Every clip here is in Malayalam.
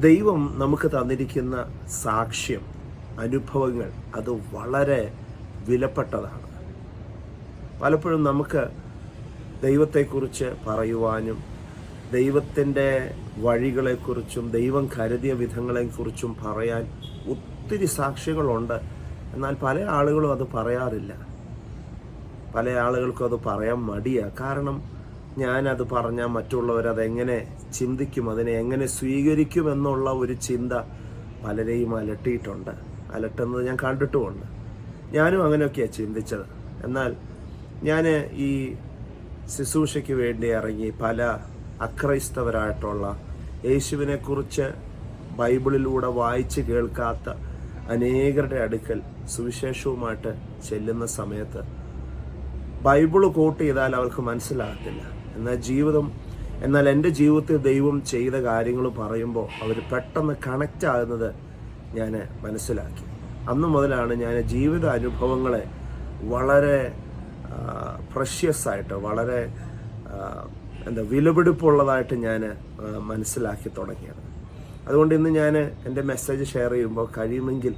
ദൈവം നമുക്ക് തന്നിരിക്കുന്ന സാക്ഷ്യം അനുഭവങ്ങൾ അത് വളരെ വിലപ്പെട്ടതാണ്. പലപ്പോഴും നമുക്ക് ദൈവത്തെക്കുറിച്ച് പറയുവാനും ദൈവത്തിന്റെ വഴികളെക്കുറിച്ചും ദൈവം കരുതിയ വിധങ്ങളെക്കുറിച്ചും പറയാൻ ഒത്തിരി സാക്ഷ്യങ്ങളുണ്ട്. എന്നാൽ പല ആളുകളും അത് പറയാറില്ല. പല ആളുകൾക്കും അത് പറയാൻ മടിയാണ് കാരണം ഞാനത് പറഞ്ഞാൽ മറ്റുള്ളവർ അതെങ്ങനെ ചിന്തിക്കും അതിനെ എങ്ങനെ സ്വീകരിക്കും എന്നുള്ള ഒരു ചിന്ത പലരെയും അലട്ടിയിട്ടുണ്ട്. അലട്ടുന്നത് ഞാൻ കണ്ടിട്ടുമുണ്ട്. ഞാനും അങ്ങനെയൊക്കെയാണ് ചിന്തിച്ചത്. എന്നാൽ ഞാൻ ഈ ശുശ്രൂഷയ്ക്ക് വേണ്ടി ഇറങ്ങി പല അക്രൈസ്തവരായിട്ടുള്ള യേശുവിനെക്കുറിച്ച് ബൈബിളിലൂടെ വായിച്ച് കേൾക്കാത്ത അനേകരുടെ അടുക്കൽ സുവിശേഷവുമായിട്ട് ചെല്ലുന്ന സമയത്ത് ബൈബിൾ കോട്ട് ചെയ്താൽ അവർക്ക് മനസ്സിലാകത്തില്ല. എന്നാൽ ജീവിതം എന്നാൽ എന്റെ ജീവിതത്തിൽ ദൈവം ചെയ്ത കാര്യങ്ങൾ പറയുമ്പോൾ അവർ പെട്ടെന്ന് കണക്റ്റ് ആകുന്നത് ഞാൻ മനസ്സിലാക്കി. അന്ന് മുതലാണ് ഞാൻ ജീവിത അനുഭവങ്ങളെ വളരെ പ്രഷ്യസ് ആയിട്ട് വളരെ എന്താ വിലപിടിപ്പുള്ളതായിട്ട് ഞാൻ മനസ്സിലാക്കി തുടങ്ങിയത്. അതുകൊണ്ട് ഇന്ന് ഞാൻ എന്റെ മെസ്സേജ് ഷെയർ ചെയ്യുമ്പോൾ കഴിയുമെങ്കിൽ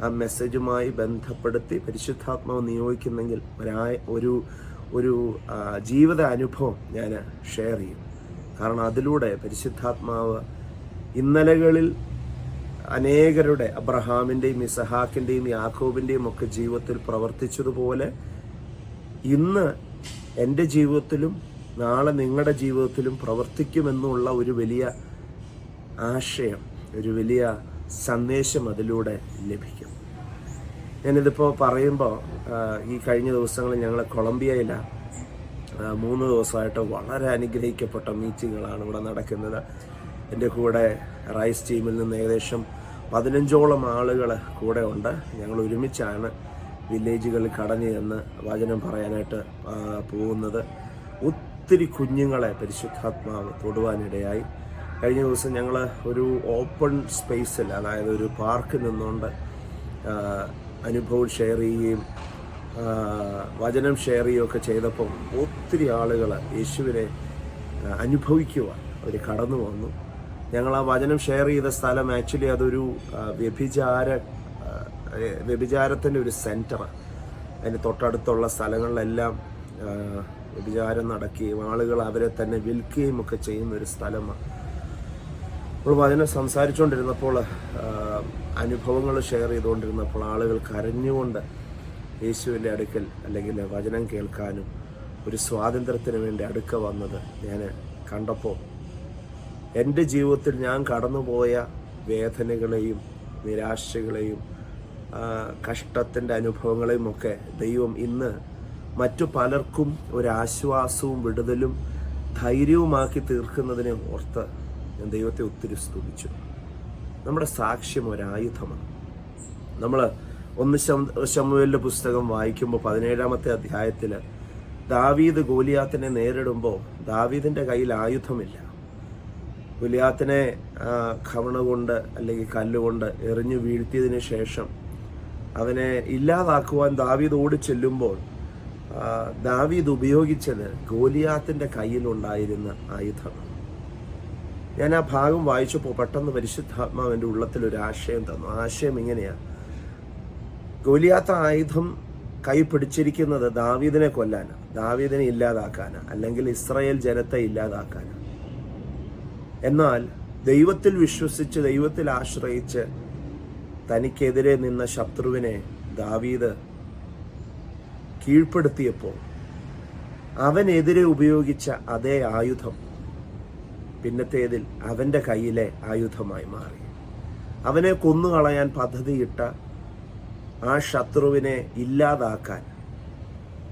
ആ മെസ്സേജുമായി ബന്ധപ്പെടുത്തി പരിശുദ്ധാത്മാവ് നിയോഗിക്കുന്നെങ്കിൽ ഒരാ- ഒരു ജീവിത അനുഭവം ഞാൻ ഷെയർ ചെയ്യും. കാരണം അതിലൂടെ പരിശുദ്ധാത്മാവ് ഇന്നലകളിൽ അനേകരുടെ അബ്രഹാമിന്റെയും ഇസഹാക്കിന്റെയും യാക്കോബിന്റെയും ഒക്കെ ജീവിതത്തിൽ പ്രവർത്തിച്ചതുപോലെ ഇന്ന് എന്റെ ജീവിതത്തിലും നാളെ നിങ്ങളുടെ ജീവിതത്തിലും പ്രവർത്തിക്കുമെന്നുള്ള ഒരു വലിയ ആശയം ഒരു വലിയ സന്ദേശം അതിലൂടെ ലഭിക്കും. ഞാനിതിപ്പോൾ പറയുമ്പോൾ ഈ കഴിഞ്ഞ ദിവസങ്ങളിൽ ഞങ്ങൾ കൊളംബിയയിലാണ് മൂന്ന് ദിവസമായിട്ട് വളരെ അനുഗ്രഹിക്കപ്പെട്ട മീറ്റിങ്ങുകളാണ് ഇവിടെ നടക്കുന്നത്. എന്റെ കൂടെ റൈസ് ടീമിൽ നിന്ന് ഏകദേശം പതിനഞ്ചോളം ആളുകൾ കൂടെ ഉണ്ട്. ഞങ്ങൾ ഒരുമിച്ചാണ് വില്ലേജുകളിൽ കടഞ്ഞു ചെന്ന് വചനം പറയാനായിട്ട് പോകുന്നത്. ഒത്തിരി കുഞ്ഞുങ്ങളെ പരിശുദ്ധാത്മാവ് തൊടുവാനിടയായി. കഴിഞ്ഞ ദിവസം ഞങ്ങൾ ഒരു ഓപ്പൺ സ്പേസിൽ അതായത് ഒരു പാർക്കിൽ നിന്നുകൊണ്ട് അനുഭവം ഷെയർ ചെയ്യുകയും വചനം ഷെയർ ചെയ്യുകയൊക്കെ ചെയ്തപ്പം ഒത്തിരി ആളുകൾ യേശുവിനെ അനുഭവിക്കുവാൻ അവർ കടന്നു വന്നു. ഞങ്ങൾ ആ വചനം ഷെയർ ചെയ്ത സ്ഥലം ആക്ച്വലി അതൊരു വ്യഭിചാര വ്യഭിചാരത്തിന്റെ ഒരു സെന്ററാണ് അതിന് തൊട്ടടുത്തുള്ള സ്ഥലങ്ങളിലെല്ലാം വ്യഭിചാരം നടക്കുകയും ആളുകൾ അവരെ തന്നെ വിൽക്കുകയും ഒക്കെ ചെയ്യുന്ന ഒരു സ്ഥലമാണ്. അപ്പോൾ വചനം സംസാരിച്ചുകൊണ്ടിരുന്നപ്പോൾ അനുഭവങ്ങൾ ഷെയർ ചെയ്തുകൊണ്ടിരുന്നപ്പോൾ ആളുകൾ കരഞ്ഞുകൊണ്ട് യേശുവിന്റെ അടുക്കൽ അല്ലെങ്കിൽ വചനം കേൾക്കാനും ഒരു സ്വാതന്ത്ര്യത്തിന് വേണ്ടി അടുക്ക വന്നത് ഞാൻ കണ്ടപ്പോൾ എന്റെ ജീവിതത്തിൽ ഞാൻ കടന്നുപോയ വേദനകളെയും നിരാശകളെയും കഷ്ടത്തിന്റെ അനുഭവങ്ങളെയും ഒക്കെ ദൈവം ഇന്ന് മറ്റു പലർക്കും ഒരാശ്വാസവും വിടുതലും ധൈര്യവുമാക്കി തീർക്കുന്നതിനെ ഓർത്ത് ഞാൻ ദൈവത്തെ ഒത്തിരി സ്തുതിച്ചു. നമ്മുടെ സാക്ഷ്യം ഒരായുധമാണ്. നമ്മൾ ഒന്ന് ശമുവേലിന്റെ പുസ്തകം വായിക്കുമ്പോൾ പതിനേഴാമത്തെ അധ്യായത്തിൽ ദാവീദ് ഗോലിയാത്തിനെ നേരിടുമ്പോൾ ദാവീദിന്റെ കയ്യിൽ ആയുധമില്ല. ഗുലിയാത്തിനെ കവണ കൊണ്ട് അല്ലെങ്കിൽ കല്ലുകൊണ്ട് എറിഞ്ഞു വീഴ്ത്തിയതിന് ശേഷം അവനെ ഇല്ലാതാക്കുവാൻ ദാവീദ് ഓടി ചെല്ലുമ്പോൾ ദാവീദ് ഉപയോഗിച്ചത് ഗോലിയാത്തിന്റെ കയ്യിലുണ്ടായിരുന്ന ആയുധമാണ്. ഞാൻ ആ ഭാഗം വായിച്ചപ്പോൾ പെട്ടെന്ന് പരിശുദ്ധാത്മാവ് എന്റെ ഉള്ളത്തിൽ ഒരു ആശയം തന്നു. ആശയം ഇങ്ങനെയാണ് ഗോലിയാത്ത ആയുധം കൈ പിടിച്ചിരിക്കുന്നത് ദാവീദിനെ കൊല്ലാനാണ് ദാവീദിനെ ഇല്ലാതാക്കാനാണ് അല്ലെങ്കിൽ ഇസ്രായേൽ ജനത്തെ ഇല്ലാതാക്കാനാണ് എന്നാൽ ദൈവത്തിൽ വിശ്വസിച്ച് ദൈവത്തിൽ ആശ്രയിച്ച് തനിക്കെതിരെ നിന്ന ശത്രുവിനെ ദാവീദ് കീഴ്പ്പെടുത്തിയപ്പോൾ അവനെതിരെ ഉപയോഗിച്ച അതേ ആയുധം പിന്നത്തേതിൽ അവന്റെ കയ്യിലെ ആയുധമായി മാറി. അവനെ കൊന്നുകളയാൻ പദ്ധതിയിട്ട ആ ശത്രുവിനെ ഇല്ലാതാക്കാൻ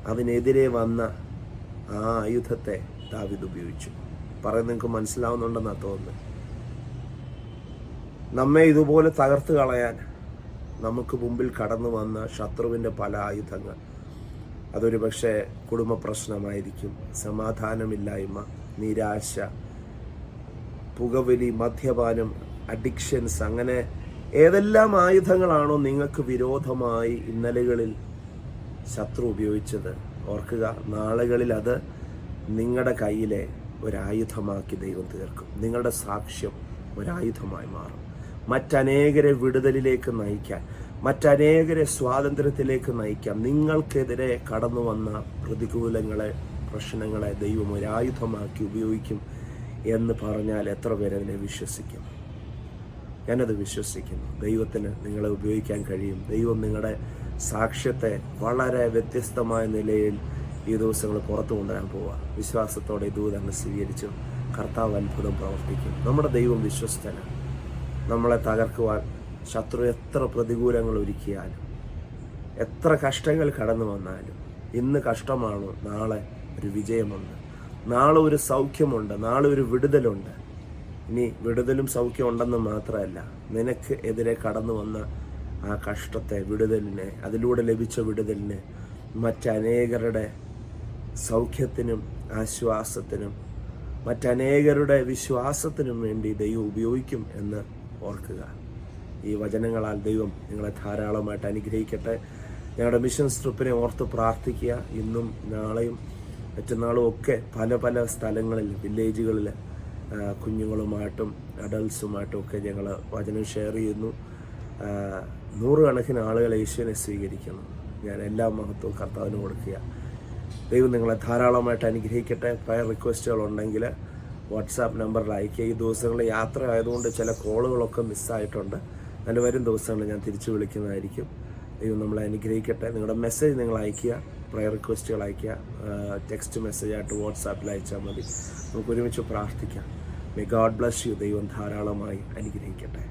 അവനെതിരെ വന്ന ആ ആയുധത്തെ ദാവിദ് ഉപയോഗിച്ചു. പറയുന്നത് നിങ്ങൾക്ക് മനസ്സിലാവുന്നുണ്ടെന്നാണ് തോന്നുന്നത്. നമ്മെ ഇതുപോലെ തകർത്ത് കളയാൻ നമുക്ക് മുമ്പിൽ കടന്നു വന്ന ശത്രുവിന്റെ പല ആയുധങ്ങൾ. അതൊരു പക്ഷേ കുടുംബ പ്രശ്നമായിരിക്കും. സമാധാനമില്ലായ്മ നിരാശ പുകവലി മദ്യപാനം അഡിക്ഷൻസ് അങ്ങനെ ഏതെല്ലാം ആയുധങ്ങളാണോ നിങ്ങൾക്ക് വിരോധമായി ഇന്നലകളിൽ ശത്രു ഉപയോഗിച്ചത്? ഓർക്കുക നാളുകളിൽ അത് നിങ്ങളുടെ കയ്യിലെ ഒരായുധമാക്കി ദൈവം തീർക്കും. നിങ്ങളുടെ സാക്ഷ്യം ഒരായുധമായി മാറും. മറ്റനേകരെ വിടുതലിലേക്ക് നയിക്കാൻ മറ്റനേകരെ സ്വാതന്ത്ര്യത്തിലേക്ക് നയിക്കാം നിങ്ങൾക്കെതിരെ കടന്നു വന്ന പ്രതികൂലങ്ങളെ പ്രശ്നങ്ങളെ ദൈവം ഒരായുധമാക്കി ഉപയോഗിക്കും എന്ന് പറഞ്ഞാൽ എത്ര പേരതിനെ വിശ്വസിക്കും? ഞാനത് വിശ്വസിക്കുന്നു. ദൈവത്തിന് നിങ്ങളെ ഉപയോഗിക്കാൻ കഴിയും. ദൈവം നിങ്ങളുടെ സാക്ഷ്യത്തെ വളരെ വ്യത്യസ്തമായ നിലയിൽ ഈ ദിവസങ്ങൾ പുറത്തു കൊണ്ടുവരാൻ പോവുക. വിശ്വാസത്തോടെ ദൂതങ്ങൾ സ്വീകരിച്ചു. കർത്താവ് അത്ഭുതം പ്രവർത്തിക്കും. നമ്മുടെ ദൈവം വിശ്വസ്തനാണ്. നമ്മളെ തകർക്കുവാൻ ശത്രു എത്ര പ്രതികൂലങ്ങൾ ഒരുക്കിയാലും എത്ര കഷ്ടങ്ങൾ കടന്നു വന്നാലും ഇന്ന് കഷ്ടമാണോ? നാളെ ഒരു വിജയമുണ്ട്. നാളെ ഒരു സൗഖ്യമുണ്ട് നാളെ ഒരു വിടുതലുണ്ട്. ഇനി വിടുതലും സൗഖ്യം ഉണ്ടെന്ന് മാത്രമല്ല നിനക്ക് എതിരെ കടന്നു വന്ന ആ കഷ്ടത്തെ വിടുതലിനെ അതിലൂടെ ലഭിച്ച വിടുതലിന് മറ്റനേകരുടെ സൗഖ്യത്തിനും ആശ്വാസത്തിനും മറ്റനേകരുടെ വിശ്വാസത്തിനും വേണ്ടി ദൈവം ഉപയോഗിക്കും എന്ന് ഓർക്കുക. ഈ വചനങ്ങളാൽ ദൈവം നിങ്ങളെ ധാരാളമായിട്ട് അനുഗ്രഹിക്കട്ടെ. ഞങ്ങളുടെ മിഷൻ സ്ട്രിപ്പിനെ ഓർത്ത് പ്രാർത്ഥിക്കുക. ഇന്നും നാളെയും മറ്റന്നാളും ഒക്കെ പല പല സ്ഥലങ്ങളിൽ വില്ലേജുകളിൽ കുഞ്ഞുങ്ങളുമായിട്ടും അഡൽസുമായിട്ടും ഒക്കെ ഞങ്ങൾ വചനം ഷെയർ ചെയ്യുന്നു. നൂറുകണക്കിന് ആളുകൾ യേശുവിനെ സ്വീകരിക്കുന്നു. ഞാൻ എല്ലാ മഹത്വവും കർത്താവിന് കൊടുക്കുക. ദൈവം നിങ്ങളെ ധാരാളമായിട്ട് അനുഗ്രഹിക്കട്ടെ. പ്രയർ റിക്വസ്റ്റുകൾ ഉണ്ടെങ്കിൽ വാട്സാപ്പ് നമ്പറിൽ അയക്കുക. ഈ ദിവസങ്ങളിൽ യാത്ര ആയതുകൊണ്ട് ചില കോളുകളൊക്കെ മിസ്സായിട്ടുണ്ട്. നല്ല വരും ദിവസങ്ങളിൽ ഞാൻ തിരിച്ചു വിളിക്കുന്നതായിരിക്കും. ദൈവം നമ്മളെ അനുഗ്രഹിക്കട്ടെ. നിങ്ങളുടെ മെസ്സേജ് നിങ്ങൾ അയക്കുക പ്രയർ റിക്വസ്റ്റുകൾ അയയ്ക്കുക ടെക്സ്റ്റ് മെസ്സേജായിട്ട് വാട്സാപ്പിൽ അയച്ചാൽ മതി. നമുക്ക് ഒരുമിച്ച് പ്രാർത്ഥിക്കാം. മേ ഗാഡ് ബ്ലസ് യു ദൈവം ധാരാളമായി അനുഗ്രഹിക്കട്ടെ.